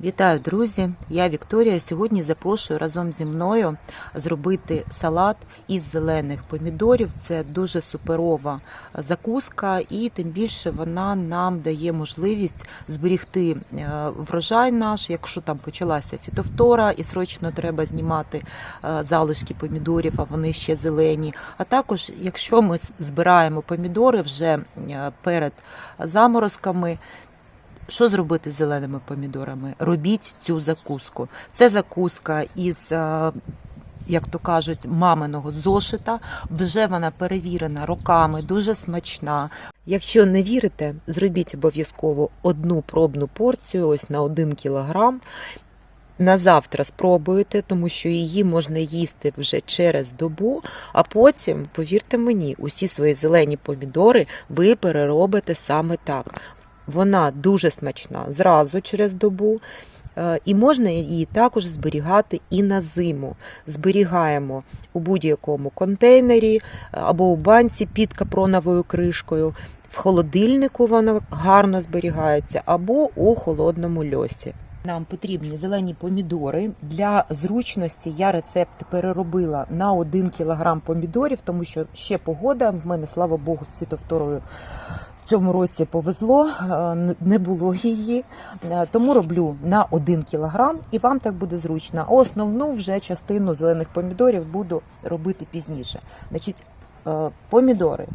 Вітаю, друзі! Я Вікторія. Сьогодні запрошую разом зі мною зробити салат із зелених помідорів. Це дуже суперова закуска, і тим більше вона нам дає можливість зберігти е, врожай наш, якщо там почалася фітовтора, і срочно треба знімати е, залишки помідорів, а вони ще зелені. А також, якщо ми збираємо помідори вже е, перед заморозками. Що зробити з зеленими помідорами? Робіть цю закуску. Це закуска із, е, як то кажуть, маминого зошита. Вже вона перевірена роками, дуже смачна. Якщо не вірите, зробіть обов'язково одну пробну порцію, ось на 1 кілограм. На завтра спробуєте, тому що її можна їсти вже через добу, а потім, повірте мені, усі свої зелені помідори ви переробите саме так. Вона дуже смачна зразу через добу. Е, І можна її також зберігати і на зиму. Зберігаємо у будь-якому контейнері е, або у банці під капроновою кришкою. В холодильнику вона гарно зберігається, або у холодному льосі. Нам потрібні зелені помідори. Для зручності я рецепт переробила на 1 кг помідорів, тому що ще погода. В мене, слава Богу, з фітовторою цьому році повезло, е, не було її. Е, Тому роблю на 1 кг і вам так буде зручно. Основну вже частину зелених помідорів буду робити пізніше. Значить, е, помідори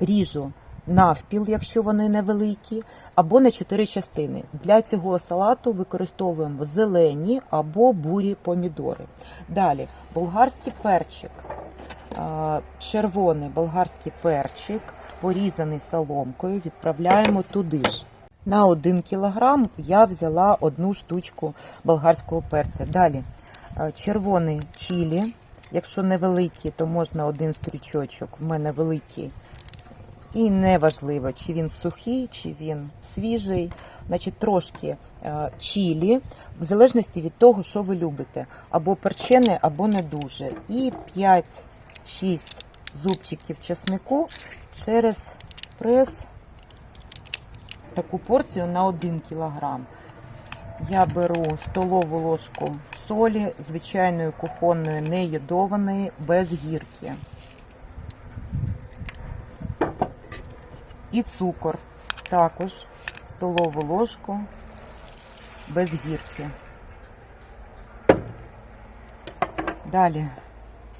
ріжу навпіл, якщо вони невеликі, або на 4 частини. Для цього салату використовуємо зелені або бурі помідори. Далі болгарський перчик, червоний болгарський перчик, порізаний соломкою, відправляємо туди ж. На 1 кілограм я взяла одну штучку болгарського перця. Далі червоний чилі. Якщо невеликий, то можна один стрічочок. В мене великий. І неважливо, чи він сухий, чи він свіжий. Значить, трошки чилі, в залежності від того, що ви любите. Або перчене, або не дуже. І 5-6 зубчиків чеснику через прес таку порцію на 1 кілограм. Я беру столову ложку солі, звичайної кухонної, не йодованої, без гірки. І цукор також столову ложку без гірки. Далі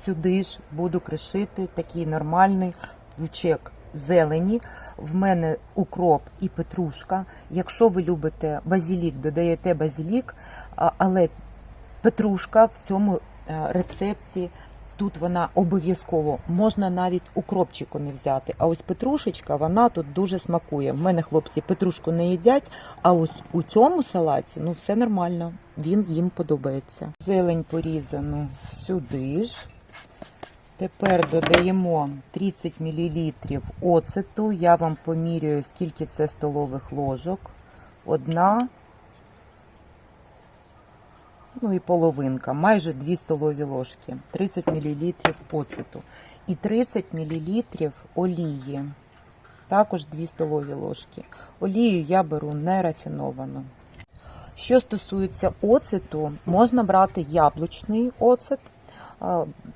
сюди ж буду кришити такий нормальний лучек зелені. В мене укроп і петрушка. Якщо ви любите базілік, додаєте базілік, але петрушка в цьому е, рецепті тут вона обов'язково. Можна навіть укропчику не взяти. А ось петрушечка, вона тут дуже смакує. В мене хлопці петрушку не їдять, а ось у цьому салаті ну все нормально. Він їм подобається. Зелень порізану сюди ж. Тепер додаємо 30 мл оцету. Я вам поміряю, скільки це столових ложок. Одна, ну і половинка, майже 2 столові ложки. 30 мл оцету. І 30 мл олії. Також 2 столові ложки. Олію я беру нерафіновану. Що стосується оцету, можна брати яблучний оцет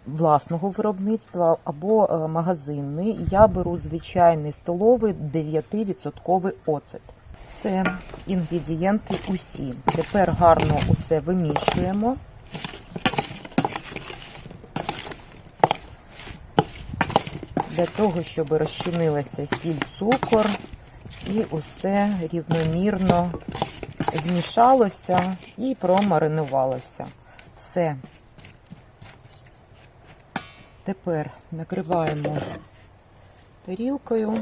власного виробництва або е, магазинний. Я беру звичайний столовий 9% оцет. Все, інгредієнти усі. Тепер гарно усе вимішуємо. Для того, щоб розчинилася сіль, цукор і усе рівномірно змішалося і промаринувалося. Все. Тепер накриваємо тарілкою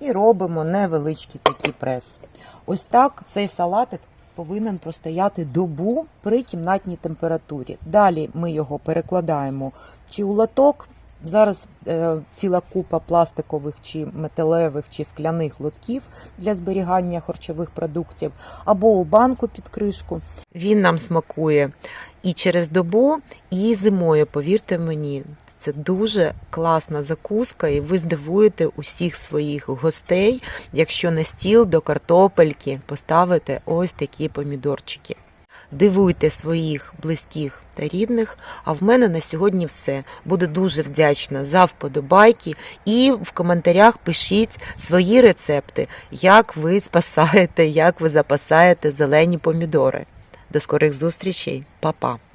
і робимо невеличкий такий прес. Ось так цей салатик повинен простояти добу при кімнатній температурі. Далі ми його перекладаємо чи у лоток. Зараз е, ціла купа пластикових чи металевих чи скляних лотків для зберігання харчових продуктів, або у банку під кришку. Він нам смакує і через добу, і зимою, повірте мені. Це дуже класна закуска, і ви здивуєте усіх своїх гостей, якщо на стіл до картопельки поставите ось такі помідорчики. Дивуйте своїх близьких та рідних. А в мене на сьогодні все. Буду дуже вдячна за вподобайки і в коментарях пишіть свої рецепти, як ви спасаєте, як ви запасаєте зелені помідори. До скорих зустрічей, Па-па!